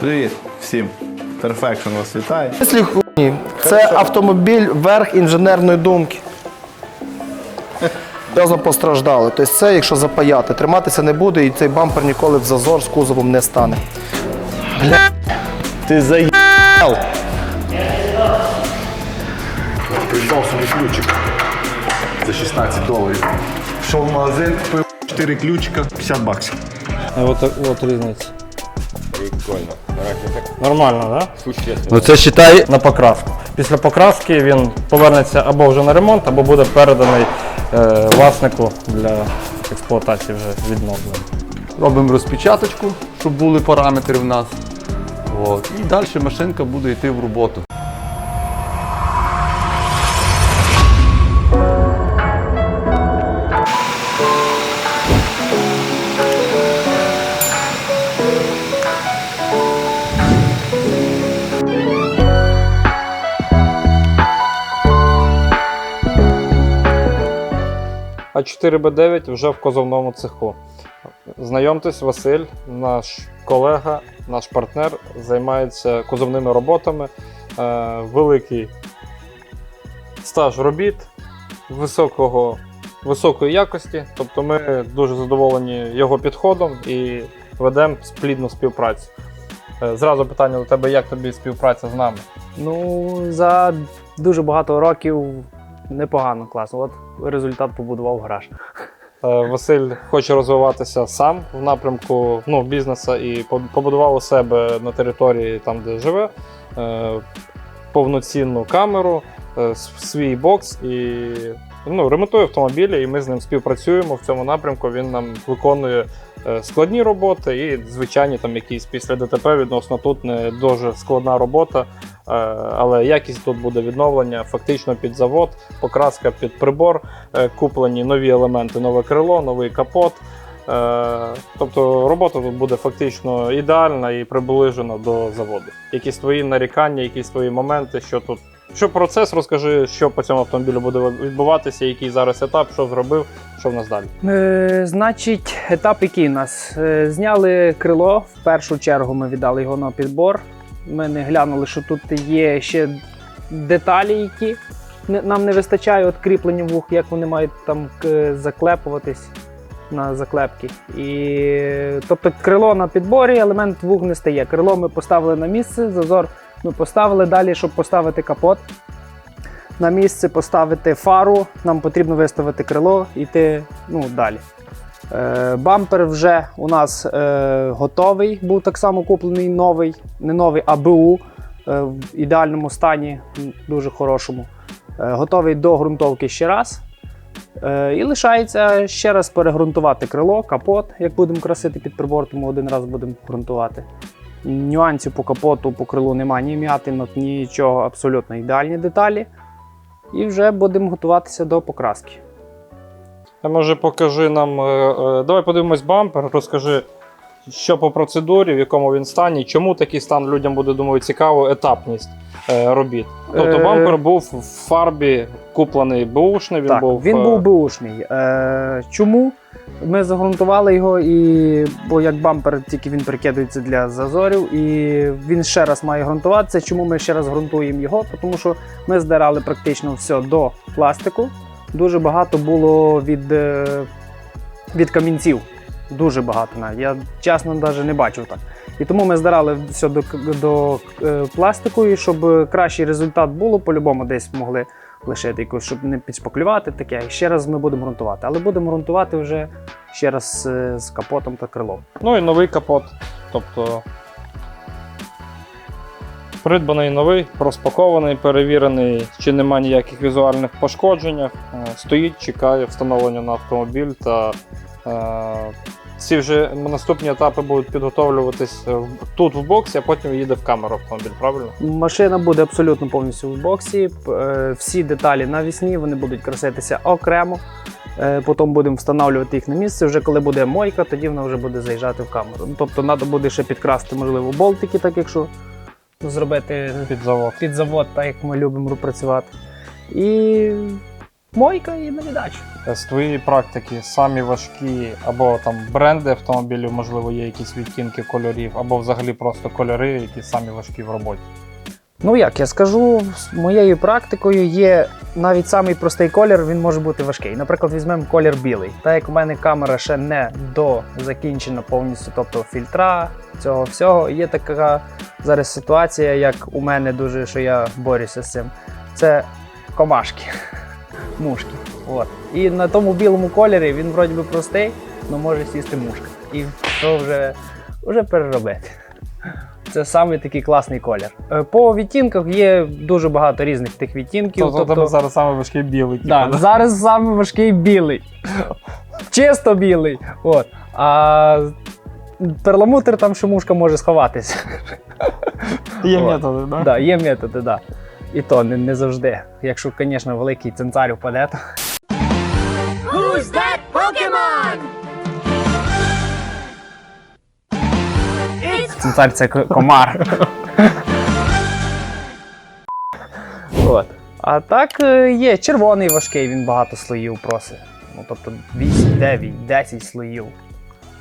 Привіт всім. Perfection вас вітає. Мислі хуйні. Це автомобіль верх інженерної думки. Серйозно постраждали. Тобто це, якщо запаяти, триматися не буде і цей бампер ніколи в зазор з кузовом не стане. Бля. Ти заїбав. Придбав собі ключик за 16 доларів. Пішов в магазин, купив 4 ключика, 50 баксів. Вот, вот різниця. Прикольно. Нормально, так? Да? Ну це считай, На покраску. Після покраски він повернеться або вже на ремонт, або буде переданий е, власнику для експлуатації вже відновлення. робимо розпечаточку, щоб були параметри в нас. От. І далі машинка буде йти в роботу. А 4Б9 вже в козовному цеху. Знайомтесь, Василь, наш колега, наш партнер, займається кузовними роботами. Е, великий стаж робіт високого, високої якості. Тобто ми дуже задоволені його підходом і ведемо плідну співпрацю. Е, Зразу питання до тебе, як тобі співпраця з нами? Ну, за дуже багато років непогано, класно. От результат побудував гараж. Е, Василь хоче розвиватися сам в напрямку ну, бізнесу і побудував у себе на території, там, де живе, е, повноцінну камеру, е, свій бокс і ну, ремонтує автомобілі, і ми з ним співпрацюємо в цьому напрямку. Він нам виконує складні роботи і звичайні там якісь після ДТП відносно тут не дуже складна робота. Е, Але якість тут буде відновлення фактично під завод, покраска під прибор, е, куплені нові елементи, нове крило, новий капот. Е, Тобто робота тут буде фактично ідеальна і приближена до заводу. Якісь твої нарікання, якісь твої моменти, що тут. Що процес, розкажи, що по цьому автомобілю буде відбуватися, який зараз етап, що зробив, що в нас далі. Е, значить, етап який у нас? Зняли крило. В першу чергу ми віддали його на підбор. Ми не глянули, що тут є ще деталі, які нам не вистачає от кріплення вух, як вони мають там заклепуватись на заклепки. І, тобто крило на підборі, елемент вух не стає. Крило ми поставили на місце, зазор ми поставили далі, щоб поставити капот. На місце поставити фару, нам потрібно виставити крило і йти ну, далі. Е, бампер вже у нас е, готовий, був так само куплений новий, не новий, а БУ е, в ідеальному стані, дуже хорошому. Готовий до ґрунтовки ще раз. І лишається ще раз перегрунтувати крило, капот, як будемо красити під прибортом, один раз будемо ґрунтувати. Нюансів по капоту, по крилу немає ні м'ятинок, нічого, абсолютно ідеальні деталі. І вже будемо готуватися до покраски. Може покажи нам. е, е, Давай подивимось бампер, розкажи, що по процедурі, в якому він стані, чому такий стан людям буде, думаю, цікаво, етапність е, робіт. Тобто бампер був в фарбі куплений бушний, він так, був. він був бушний. Чому? Ми загрунтували його, і, бо як бампер, тільки він прикидається для зазорів, і він ще раз має ґрунтуватися. Чому ми ще раз ґрунтуємо його? Тому що ми здирали практично все до пластику. Дуже багато було від, е, від камінців. Дуже багато навіть. Я чесно навіть не бачив так. І тому ми здирали все до, до е, пластику, і щоб кращий результат було, по-любому десь могли лишити якусь, щоб не підшпаклювати таке. І ще раз ми будемо ґрунтувати. Але будемо ґрунтувати вже ще раз е, з капотом та крилом. Ну і новий капот. Тобто. Придбаний новий, розпакований, перевірений, чи нема ніяких візуальних пошкоджень. Е, Стоїть, чекає встановлення на автомобіль. Та е, ці вже наступні етапи будуть підготовлюватись тут в боксі, а потім їде в камеру автомобіль, правильно? Машина буде абсолютно повністю в боксі. е, Всі деталі навісні, вони будуть краситися окремо. Е, Потім будемо встановлювати їх на місце. Вже коли буде мойка, тоді вона вже буде заїжджати в камеру. Ну, Тобто треба буде ще підкрасти, можливо, болтики, так якщо зробити Під завод. під завод, так як ми любимо працювати. І мойка і на віддачу. З твоєї практики самі важкі, або там бренди автомобілів, можливо, є якісь відтінки кольорів, або взагалі просто кольори, які самі важкі в роботі. Ну як я скажу, моєю практикою є навіть самий простий колір, він може бути важкий. Наприклад, візьмемо колір білий. Так як у мене камера ще не до закінчена повністю, тобто фільтра цього всього, є така зараз ситуація, як у мене дуже, що я борюся з цим. Це комашки, мушки. От. І на тому білому кольорі він вроді би простий, але може сісти мушка. І то вже, вже переробити. Це саме такий класний колір. Е, По відтінках є дуже багато різних тих відтінків. Тобто, тобто... зараз саме важкий білий. типу, Да, зараз саме важкий білий. Чисто білий. От. А перламутр там ще мушка може сховатися. Є От. методи, да? Да, є методи, да. І то не, не завжди. Якщо, звісно, великий цинцар впаде, то. Цинцар це комар. От. А так е, є червоний важкий, він багато слоїв просить. Ну, тобто 8, 9, 10 слоїв.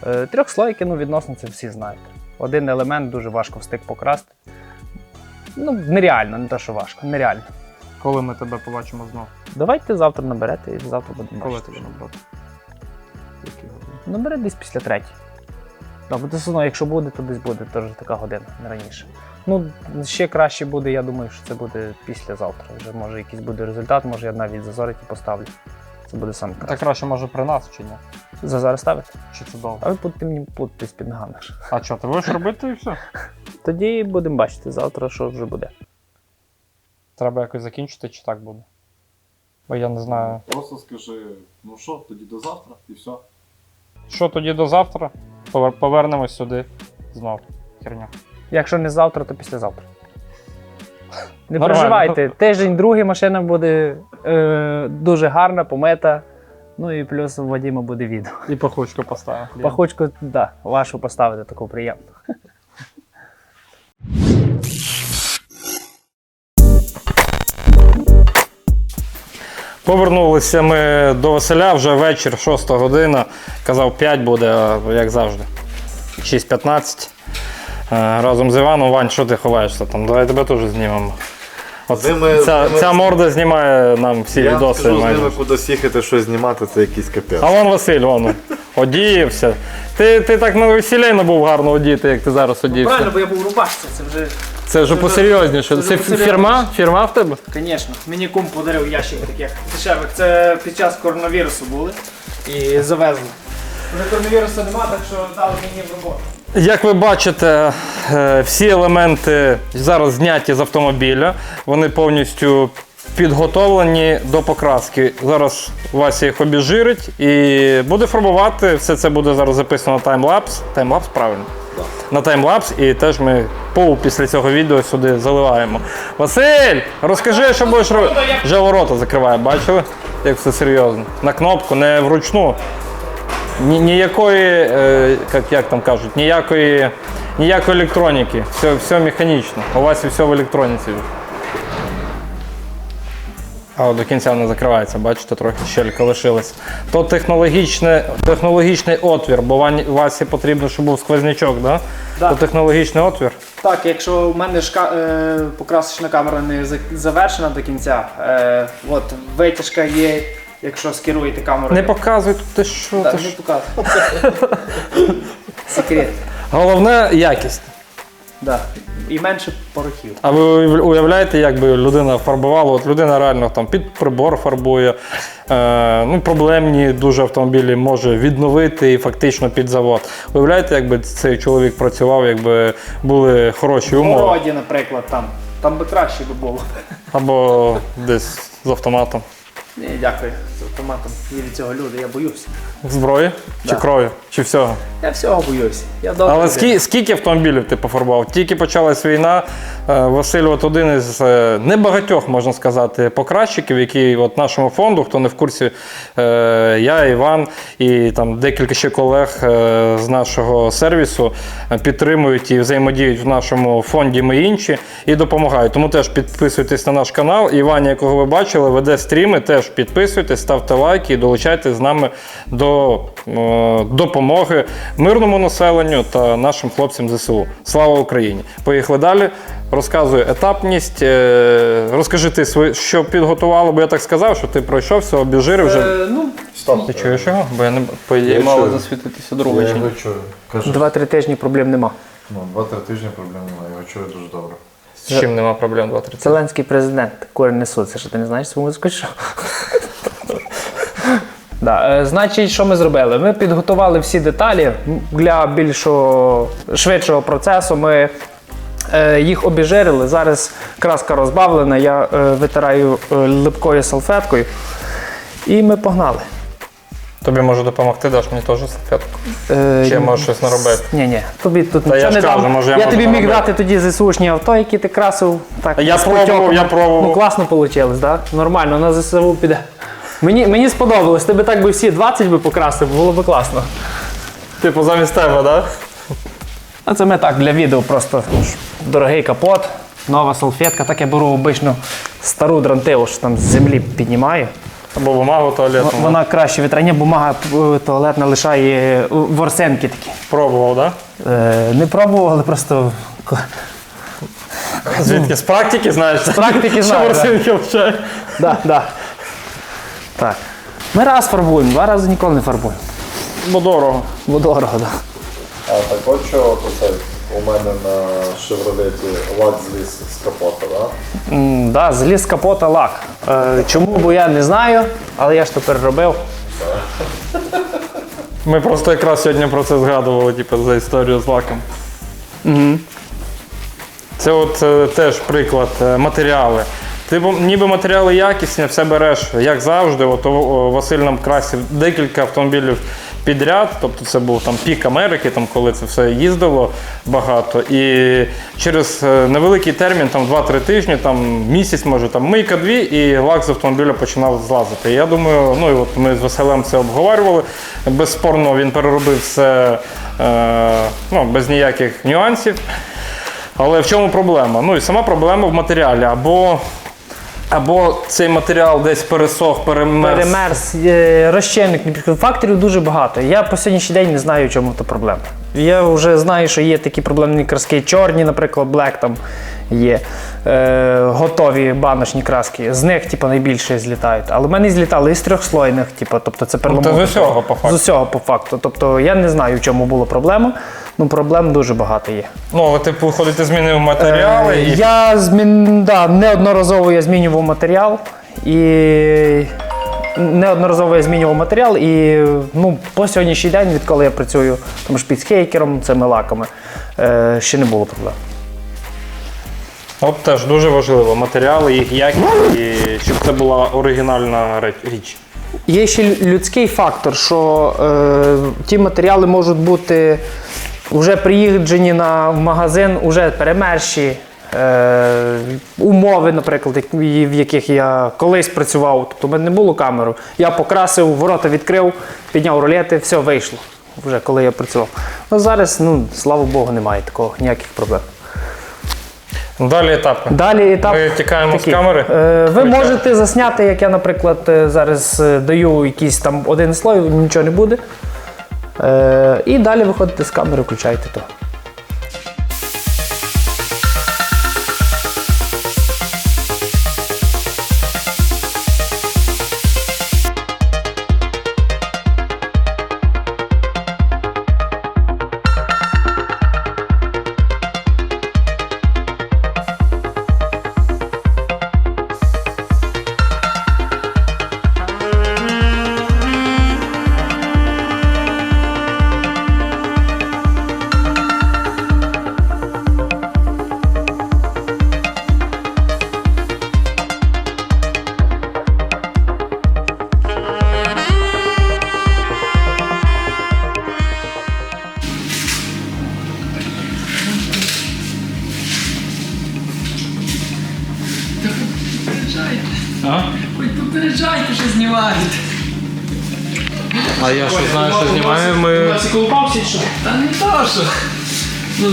Е, Трьохслойки, ну, відносно це всі знають. Один елемент дуже важко встиг покрасти. Ну, нереально, не те, що важко, нереально. Коли ми тебе побачимо знов. Давайте завтра наберете і завтра будемо Коли тебе набрати? Набере десь після третій. Так, бо все одно, якщо буде, то десь буде теж така година, не раніше. Ну, ще краще буде, я думаю, що це буде післязавтра. Вже може якийсь буде результат, може я навіть зазорить і поставлю. Це буде саме Так краще. краще може при нас чи ні? Зазор ставити? Чи це довго? А ви будете мені плутатись під ногами. А що, ти будеш робити і все? Тоді будемо бачити завтра, що вже буде. Треба якось закінчити, чи так буде? Бо я не знаю. Просто скажи, ну що, тоді до завтра і все. Що тоді до завтра? Повер- Повернемось сюди знов. Херня. Якщо не завтра, то післязавтра. Не Нормально. переживайте, тиждень другий машина буде е, дуже гарна, помета. Ну і плюс у Вадима буде відео. І пахучку поставимо. Пахучку, да, вашу поставити таку приємну. Повернулися ми до Василя вже вечір, 6 година. Казав 5 буде, як завжди. 6.15. Е, Разом з Іваном. Вань, що ти ховаєшся там? Давай тебе теж знімемо. От ними- ця, ними- ця морда знімає нам всі Я відоси. скажу, з ними кудись їхати, щось знімати, це якийсь капець. А вон Василь, вон. Одіявся. Ти, ти так на весілля не був гарно одіти, як ти зараз одівся. бо я був рубашці, це вже, Це вже посерйозніше. це Це вже фірма? Фірма в тебе? звісно, мені кум подарив ящик таких дешевих. Це під час коронавірусу були і завезли. Вже коронавірусу нема, так що дали мені в роботу. Як ви бачите, е, всі елементи зараз зняті з автомобіля. Вони повністю підготовлені до покраски. Зараз Вася їх обіжирить і буде фарбувати. Все це буде зараз записано на таймлапс. Таймлапс, правильно? На таймлапс, і теж ми пол після цього відео сюди заливаємо. Василь, розкажи, що будеш робити. Вже ворота закриває, бачили? Як все серйозно. На кнопку, не вручну. Ні, ніякої, е, як, як там кажуть, ніякої, ніякої електроніки. Все, все механічно. У вас і все в електроніці. А до кінця не закривається, бачите, трохи щелька лишилась. То технологічне, технологічний отвір, бо Васі потрібно, щоб був сквознячок, да? Да. То технологічний отвір. Так, якщо в мене ж ка- е, покрасочна камера не завершена до кінця, е, от витяжка є, якщо скеруєте камерою. Не показуй тут ти що. Так, ти не що. показую. Секрет. Головне якість. Да. І менше порохів. А ви уявляєте, як би людина фарбувала? От людина реально там під прибор фарбує. Е, ну, проблемні дуже автомобілі може відновити і фактично під завод. Уявляєте, якби цей чоловік працював, якби були хороші В умови. городі, наприклад, там. Там би краще би було. Або десь з автоматом. Ні, дякую. З автоматом. Є від цього люди, я боюся. Зброї? Чи крові? Чи всього? Я всього боюсь. Я добре. Але скільки, скільки автомобілів ти пофарбував? Тільки почалась війна. е, Василь, от один із е, небагатьох, можна сказати, покращиків, який от нашому фонду, хто не в курсі, е, я, Іван і там декілька ще колег е, з нашого сервісу е, підтримують і взаємодіють в нашому фонді ми інші і допомагають. Тому теж підписуйтесь на наш канал. Іван, якого ви бачили, веде стріми. Теж підписуйтесь, ставте лайки і долучайтесь з нами до е, допомоги мирному населенню та нашим хлопцям ЗСУ. Слава Україні! Поїхали далі. Розказую етапність. Е, Розкажи ти своє, що підготувало, бо я так сказав, що ти пройшов все, обіжири вже. Е, ну, Стоп. Ти чуєш його? Бо я не по ідеї мало засвітитися друга Я його чую. Кажу, два-три тижні проблем нема. ну, два-три тижні проблем немає, я його чую дуже добре. З чим нема проблем 2-3. Зеленський президент, кури несуться, що ти не знаєш цю музику? Да, е, значить, що ми зробили? Ми підготували всі деталі для більшого швидшого процесу. Ми е, їх обіжирили. Зараз краска розбавлена, я е, витираю липкою салфеткою. І ми погнали. Тобі можу допомогти, даш мені теж салфетку. Е, Чи я можу щось наробити? Ні, ні, тобі тут Та нічого ж не кажу, дам. може, я я тобі міг дати тоді ЗСУшні авто, які ти красив. Так, Я з пробував, потьоком. я пробував. Ну класно вийшло, да? Нормально, на ЗСУ піде. Мені, мені сподобалось, ти би так би всі 20 би покрасив, було би класно. Типу замість тебе, так? Да? А це ми так для відео просто дорогий капот, нова салфетка. Так я беру обичну стару дрантиву, що там з землі піднімаю. Або бумагу туалетну. Вона краще витрання, бумага е, туалетна лишає е, ворсенки такі. Пробував, так? Е, не пробував, але просто Звідки? З практики знаєш? З практики знаю, да. Що ворсинки вчать. Да, да. Так. Ми раз фарбуємо, два рази ніколи не фарбуємо. Бо дорого. Бо дорого, так. А так от що оце у мене на шевролеті лак зліз з капота, да? Да. Да, зліз з капота лак. Е, чому, бо я не знаю, але я ж тепер робив. Ми просто якраз сьогодні про це згадували, типу, за історію з лаком. Угу. Це от е, теж приклад е, матеріали. Ти ніби матеріали якісні, все береш, як завжди. От Василь нам красив декілька автомобілів підряд. Тобто це був там пік Америки, там, коли це все їздило багато. І через е, невеликий термін, там 2-3 тижні, там місяць, може, там мийка дві, і лак з автомобіля починав злазити. І я думаю, ну і от ми з Василем це обговорювали. Безспорно, він переробив все е, ну, без ніяких нюансів. Але в чому проблема? Ну і сама проблема в матеріалі. Або, або цей матеріал десь пересох, перемерз. Перемерз, розчинник, факторів дуже багато. Я по сьогоднішній день не знаю, в чому то проблема. Я вже знаю, що є такі проблемні краски, чорні, наприклад, Black там є. Е, готові баночні краски. З них типу, найбільше злітають. Але в мене злітали і з трьохслойних, типу, тобто це переломовка. з усього, по факту. З усього по факту. Тобто я не знаю, в чому була проблема. Ну, проблем дуже багато є. Ну, але ти, виходить, ти змінив матеріали Е, і. Я змін... да, неодноразово я змінював матеріал і неодноразово я змінював матеріал і ну, по сьогоднішній день, відколи я працюю там, шпіцхейкером, цими лаками, е, ще не було проблем. От теж дуже важливо. Матеріали, їх якість, і щоб це була оригінальна річ. Є ще людський фактор, що е, ті матеріали можуть бути вже приїжджені на в магазин, вже перемерші. Е, умови, наприклад, в яких я колись працював, тобто в мене не було камеру. Я покрасив, ворота відкрив, підняв рулети, все вийшло. Вже коли я працював. Ну зараз, ну слава Богу, немає такого ніяких проблем. Далі етапи. Далі етап. Ми тікаємо з камери. Е, ви Включаємо. можете засняти, як я, наприклад, е, зараз е, даю якийсь там один слой, нічого не буде. Е, і далі виходите з камери, включаєте то.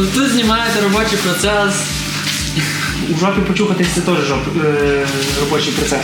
Тут знімаєте робочий процес. У жопі почухатись це теж жоп, е, робочий процес.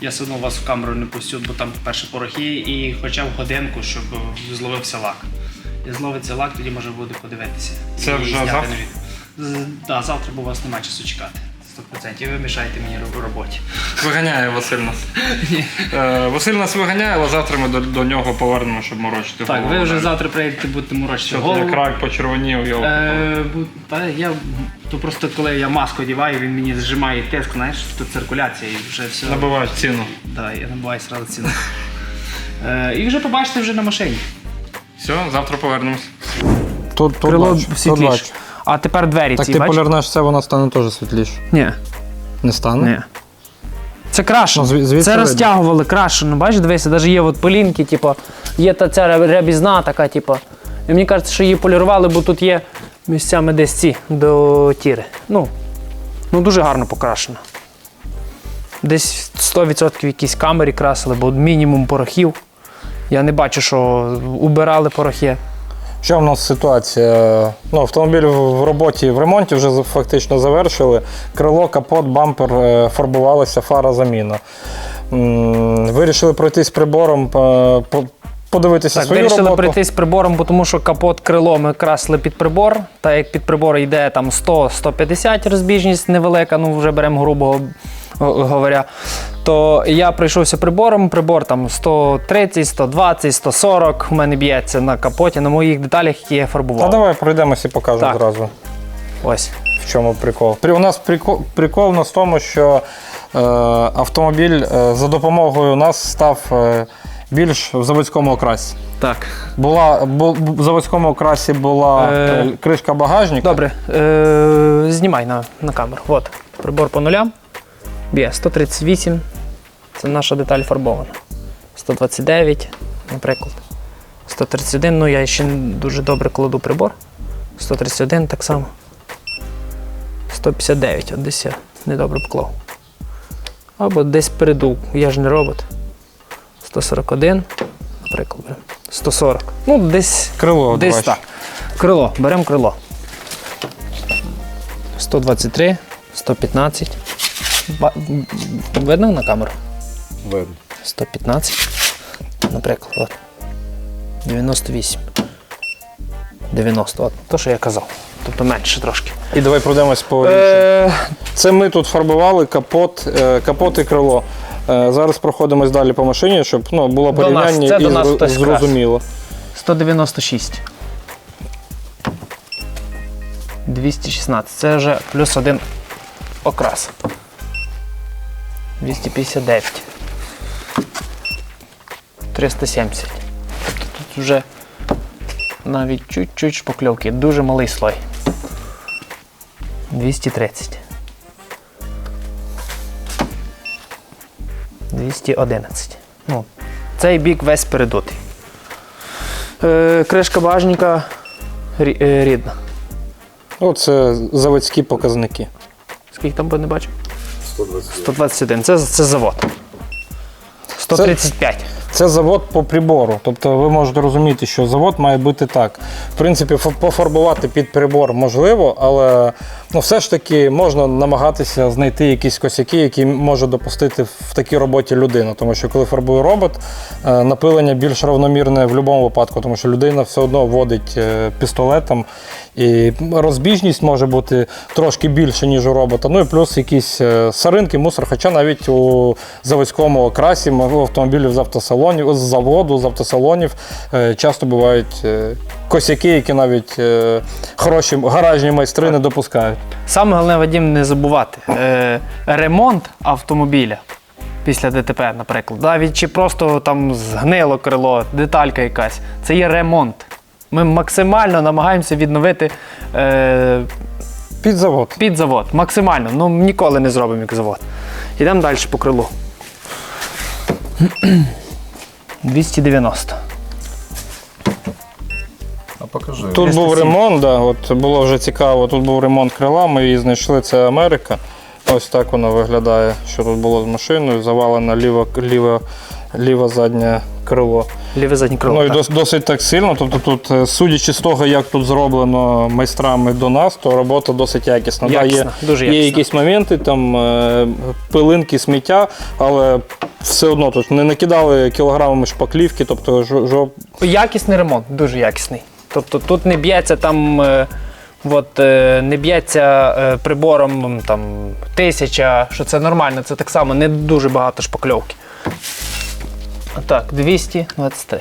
Я все одно вас в камеру не пустю, бо там перші порохи і хоча б годинку, щоб зловився лак. І зловиться лак, тоді може буде подивитися. Це вже завтра? Так, Да, завтра, бо у вас немає часу чекати. 100%. Ви мішаєте мені роб- роботі. Виганяє Василь нас. Е, Василь нас виганяє, але завтра ми до, до нього повернемо, щоб морочити Так, голову. ви вже завтра прийдете, будете морочити Що голову. як рак почервонів, його. Е, бу- та я, то просто коли я маску одіваю, він мені зжимає тиск, знаєш, тут циркуляція і вже все. Набивають ціну. Да, я набуваю сразу ціну. Е, і вже побачите вже на машині. Все, завтра повернемось. Тут, тут Крило бачу, тут світліше. бачу. А тепер двері Так ці, ти бачиш? полірнеш це, вона стане теж світліше. Ні, Не стане? ні. Це краще. Ну, зві- це розтягували краще. Ну, бачиш, дивися, навіть є от полінки, типу, є та ця рябізна така, типу. І мені кажеться, що її полірували, бо тут є місцями десь ці до тіри. Ну, ну дуже гарно покрашено. Десь 100% в якійсь камері красили, бо мінімум порохів. Я не бачу, що убирали порохи. Що в нас ситуація? Ну, автомобіль в роботі, в ремонті вже фактично завершили. Крило, капот, бампер е, фарбувалися, фара заміна. Вирішили пройтись прибором, е, по- подивитися Так, свою вирішили роботу. прийти з прибором, бо тому що капот крило ми красили під прибор. Та як під прибор йде там 100-150 розбіжність невелика, ну вже беремо грубо го- говоря. То я пройшовся прибором, прибор там 130, 120, 140 у мене б'ється на капоті, на моїх деталях, які я Та давай пройдемося і покажемо Так. одразу, Ось. в чому прикол. При, у нас прикол, прикол у нас в тому, що е, автомобіль е, за допомогою нас став е, більш в заводському окрасі. Так. Була, бу, в заводському окрасі була Е, е, кришка багажника. Добре, е, знімай на, на камеру. От, прибор по нулям. Б'є 138. Це наша деталь фарбована. 129, наприклад. 131, ну я ще дуже добре кладу прибор. 131 так само. 159, от десь я недобре поклав. Або десь передув, я ж не робот. 141, наприклад. беремо. 140. Ну, десь Крило Десь так. Крило, беремо крило. 123, 115. Ба- Видно на камеру? Видно. 115. Наприклад, от. 98. 90. От, то, що я казав. Тобто менше трошки. І давай пройдемось по іншим. Е, Це ми тут фарбували капот, е, капот і крило. Е, Зараз проходимось далі по машині, щоб ну, було До нас, порівняння це і до нас зру- хтось зрозуміло. 196. 216. Це вже плюс один окрас. 259. 370. Тобто тут вже навіть чуть-чуть шпакльовки. Дуже малий слой. 230. 211. Ну, цей бік весь передутий. Е, кришка багажника е, рідна. Ну, це заводські показники. Скільки там би не бачив? 121. 121. Це, це завод. 135. Це завод по прибору. Тобто ви можете розуміти, що завод має бути так. В принципі, пофарбувати під прибор можливо, але ну, все ж таки можна намагатися знайти якісь косяки, які може допустити в такій роботі людина. Тому що коли фарбує робот, е, напилення більш равномірне в будь-якому випадку, тому що людина все одно водить е, пістолетом. І розбіжність може бути трошки більше, ніж у робота. Ну і плюс якісь е, саринки, мусор. Хоча навіть у заводському окрасі автомобілів з автосалонів, з заводу, з автосалонів е, часто бувають е, косяки, які навіть е, хороші гаражні майстри не допускають. Саме головне, Вадім, не забувати. Ремонт автомобіля після ДТП, наприклад, навіть чи просто там згнило крило, деталька якась, це є ремонт. Ми максимально намагаємося відновити е, Під завод. під завод. Максимально. Ну ніколи не зробимо як завод. Йдемо далі по крилу. 290. А покажи. Тут був ремонт, да, от було вже цікаво. Тут був ремонт крила, ми її знайшли, це Америка. Ось так вона виглядає, що тут було з машиною, завалено ліве, ліве, ліве заднє крило. Ліве заднє крило. Ну і так. досить так сильно. Тобто тут, е, судячи з того, як тут зроблено майстрами до нас, то робота досить якісна. Да, є, дуже є якісь моменти, там е, пилинки, сміття, але все одно тут не накидали кілограмами шпаклівки, тобто жо- жо- Якісний ремонт, дуже якісний. Тобто тут не б'ється там. е, От, е, не б'ється е, прибором там, тисяча, що це нормально, це так само не дуже багато шпакльовки. Так, 223.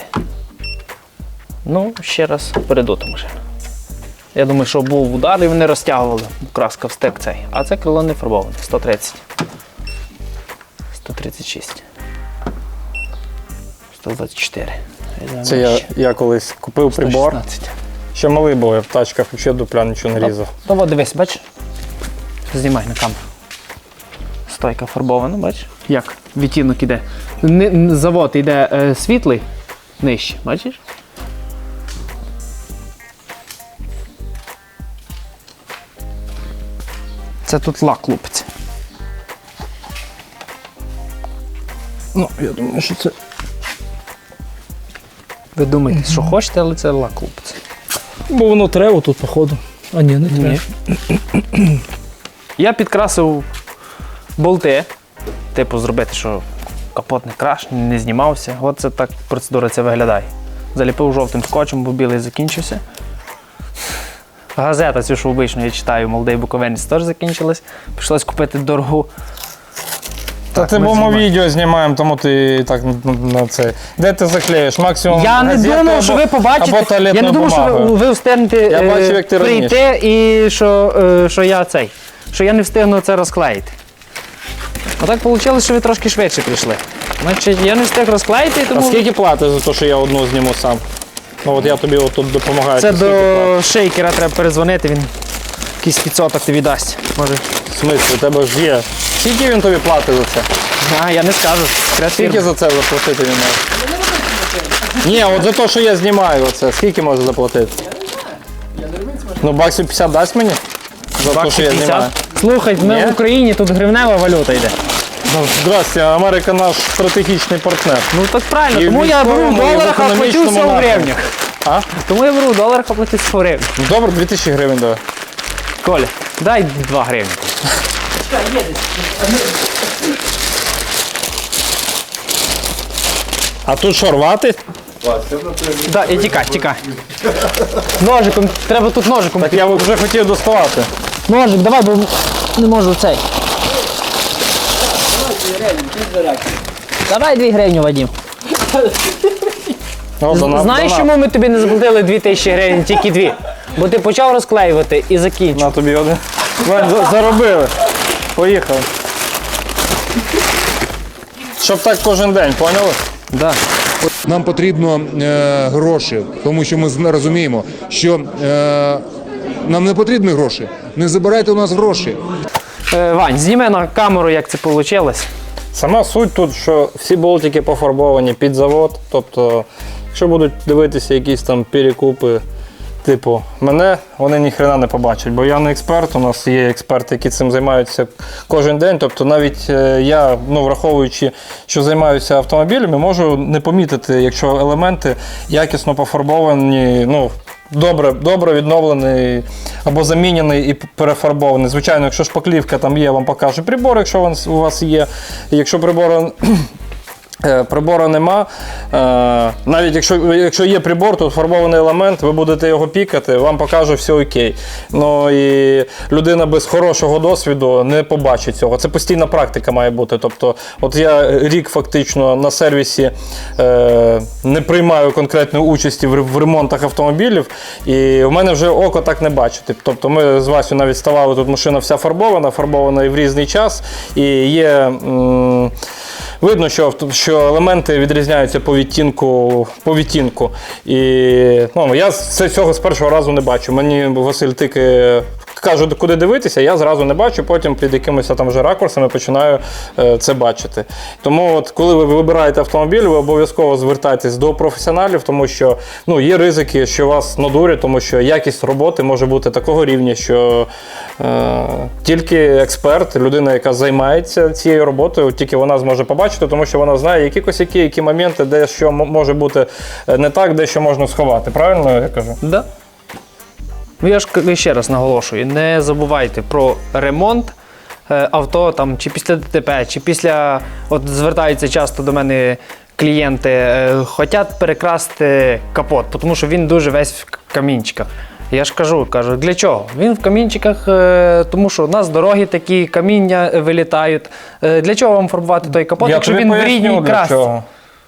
Ну, ще раз передута машина. Я думаю, що був удар і вони розтягували. Краска встек цей. А це крило не фарбоване. 130. 136. 124. Це я, я колись купив прибор. 116. Ще малий був, я в тачках взагалі дупля нічого не різав. Ну от дивись, бачиш? Знімай на камеру. Стойка фарбована, бачиш? Як? Відтінок іде. Ни- завод іде е, світлий, нижче, бачиш? Це тут лак лупиться. Ну, я думаю, що це. Ви думаєте, що хочете, але це лак лупиться. Бо воно треба тут, походу. А ні, не треба. Ні. Я підкрасив болти, типу, зробити, що капот не краш, не знімався. От це так процедура це виглядає. Заліпив жовтим скотчем, бо білий закінчився. Газета, цю, що обично я читаю, молодий буковинець теж закінчилась. Прийшлось купити дорогу. Та ти ми бо ми знімаємо. відео знімаємо, тому ти так на, на це. Де ти заклеїш? Максимум. Я не газету думав, що або- ви побачите. Я не думав, що ви, ви встигнете Я е, бачив, як ти прийти і що, е, що я цей. Що я не встигну це розклеїти. А так вийшло, що ви трошки швидше прийшли. Значить, я не встиг розклеїти, А тому скільки платиш за те, що я одну зніму сам? Ну от я тобі от тут допомагаю. це ти скільки платиш? до шейкера треба перезвонити, він якийсь відсоток тобі дасть. Може. В смислі, у тебе ж є. Скільки він тобі платить за це? А, я не скажу. Секрет Скільки фірми. за це заплатити він може? Ні, от за те, що я знімаю оце, скільки може заплатити? Ну, баксів 50 дасть мені? За те, що я 50. знімаю. Слухай, ми Ні? в Україні тут гривнева валюта йде. Ну, здрасте, Америка наш стратегічний партнер. Ну так правильно, І в тому я беру в і в доларах, а економічному все в напрямку. гривнях. А? Тому я беру в доларах, а платю все в гривнях. Ну добре, 2000 гривень давай. Коля, дай 2 гривні. А тут що, рвати? Да, і тікай, тікай. Ножиком, треба тут ножиком. Так я вже хотів доставати. Ножик, давай, бо не можу цей. Давай 2 гривні, Вадим. Знаєш, чому ми тобі не заплатили 2000 гривень, тільки дві? Бо ти почав розклеювати і закінчив. На тобі один. Вань, за- заробили. Поїхали. Щоб так кожен день, поняли? Да. Нам потрібно е, гроші, тому що ми зна- розуміємо, що е, нам не потрібні гроші. Не забирайте у нас гроші. Е, Вань, зніми на камеру, як це вийшло. Сама суть тут, що всі болтики пофарбовані під завод. Тобто, якщо будуть дивитися якісь там перекупи типу, мене вони ніхрена не побачать, бо я не експерт. У нас є експерти, які цим займаються кожен день. Тобто, навіть е, я, ну враховуючи, що займаюся автомобілями, можу не помітити, якщо елементи якісно пофарбовані, ну. Добре, добре відновлений або замінений і перефарбований. Звичайно, якщо шпаклівка там є, вам покажу прибор, якщо у вас є. Якщо прибору Е, Прибору нема. Е, Навіть якщо, якщо є прибор, тут фарбований елемент, ви будете його пікати, вам покаже все окей. Ну і людина без хорошого досвіду не побачить цього. Це постійна практика має бути. Тобто, от я рік фактично на сервісі е, не приймаю конкретної участі в, ремонтах автомобілів, і в мене вже око так не бачить. Тобто ми з Васю навіть ставали, тут машина вся фарбована, фарбована і в різний час. І є. м, Видно, що, що елементи відрізняються по відтінку. По відтінку. І ну, я цього з першого разу не бачу. Мені Василь тільки каже, куди дивитися, я зразу не бачу, потім під якимись там вже ракурсами починаю е, це бачити. Тому, от, коли ви вибираєте автомобіль, ви обов'язково звертайтесь до професіоналів, тому що ну, є ризики, що вас надурять, тому що якість роботи може бути такого рівня, що е, тільки експерт, людина, яка займається цією роботою, тільки вона зможе побачити, тому що вона знає, які косяки, які моменти, де що може бути е, не так, де що можна сховати. Правильно я кажу? Да. Ну, я ж ще раз наголошую: не забувайте про ремонт е, авто там, чи після ДТП, чи після. От звертаються часто до мене клієнти, е, хочуть перекрасти капот, тому що він дуже весь в камінчиках. Я ж кажу, кажу, для чого? Він в камінчиках, е, тому що у нас дороги такі, каміння вилітають. Для чого вам фарбувати той капот, якщо тобі він в рідній красці? чого.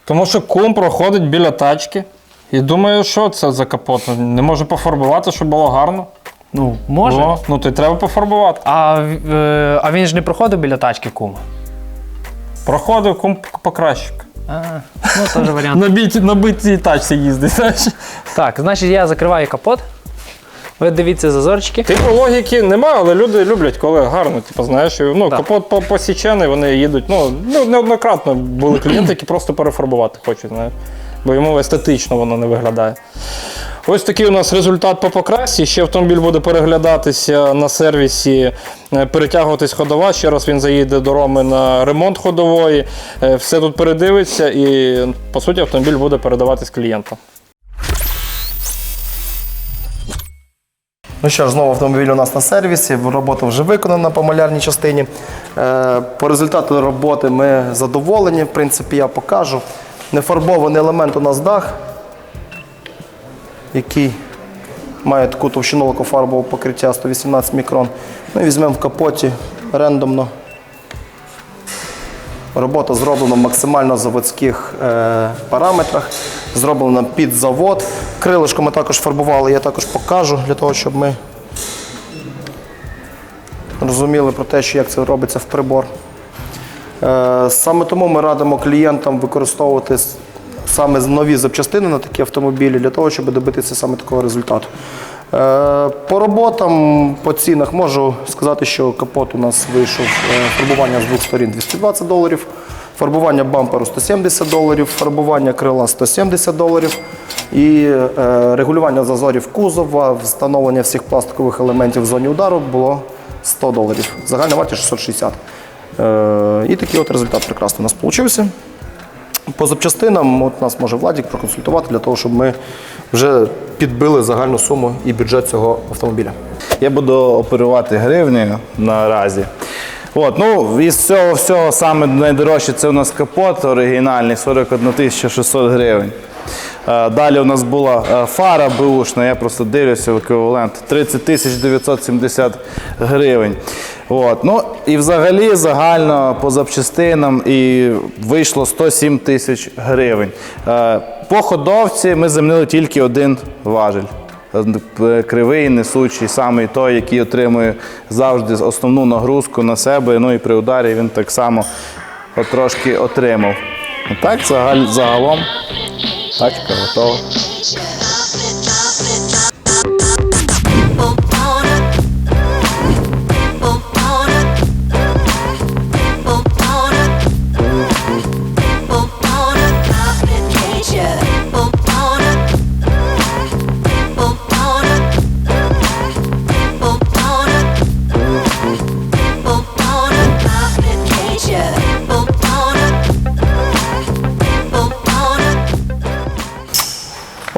Тому що кум проходить біля тачки і думає, що це за капот. Не може пофарбувати, щоб було гарно. Ну, може. О, ну то й треба пофарбувати. А, е, а він ж не проходив біля тачки кума. Проходив кум покращик. А, ну, теж варіант. На біті, на битій тачці їздить. знаєш. Так, значить, я закриваю капот. Ви дивіться зазорчики. Типу логіки немає, але люди люблять, коли гарно. Типу, знаєш, і, ну, Так. капот по- посічений, вони їдуть. Ну, ну, неоднократно були клієнти, які просто перефарбувати хочуть, знаєш. Бо йому естетично воно не виглядає. Ось такий у нас результат по покрасі. Ще автомобіль буде переглядатися на сервісі, е, перетягуватись ходова. Ще раз він заїде до Роми на ремонт ходової. Е, Все тут передивиться і, по суті, автомобіль буде передаватись клієнтам. Ну що ж, знову автомобіль у нас на сервісі, робота вже виконана по малярній частині. Е, По результату роботи ми задоволені. В принципі, я покажу. Нефарбований елемент у нас дах, який має таку товщину лакофарбового покриття 118 мікрон. Ми візьмемо в капоті рендомно. Робота зроблена в максимально заводських е, параметрах, зроблена під завод. Крилишко ми також фарбували, я також покажу для того, щоб ми розуміли про те, що як це робиться в прибор. Е, саме тому ми радимо клієнтам використовувати саме нові запчастини на такі автомобілі для того, щоб добитися саме такого результату. Е, По роботам, по цінах можу сказати, що капот у нас вийшов е, фарбування з двох сторін 220 доларів, фарбування бамперу 170 доларів, фарбування крила 170 доларів і регулювання зазорів кузова, встановлення всіх пластикових елементів в зоні удару було 100 доларів. Загальна вартість 660. Е, І такий от результат прекрасний у нас вийшов. По запчастинам от нас може Владік проконсультувати для того, щоб ми вже підбили загальну суму і бюджет цього автомобіля. Я буду оперувати гривнею наразі. От, ну, із цього всього саме найдорожче це у нас капот оригінальний 41 600 гривень. Е, Далі у нас була е, фара бушна, я просто дивлюся в еквівалент 30 970 гривень. От. Ну, і взагалі загально по запчастинам і вийшло 107 тисяч гривень. Е, По ходовці ми замінили тільки один важель. Е, Кривий, несучий, самий той, який отримує завжди основну нагрузку на себе. Ну і при ударі він так само трошки отримав. Так, загалом тачка готова.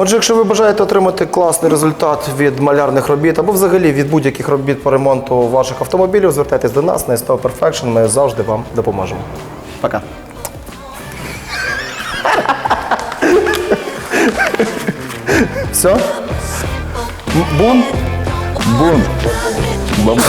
Отже, якщо ви бажаєте отримати класний результат від малярних робіт або взагалі від будь-яких робіт по ремонту ваших автомобілів, звертайтесь до нас на STO Perfection, ми завжди вам допоможемо. Пока. Все? Бун? Бун. Бабун.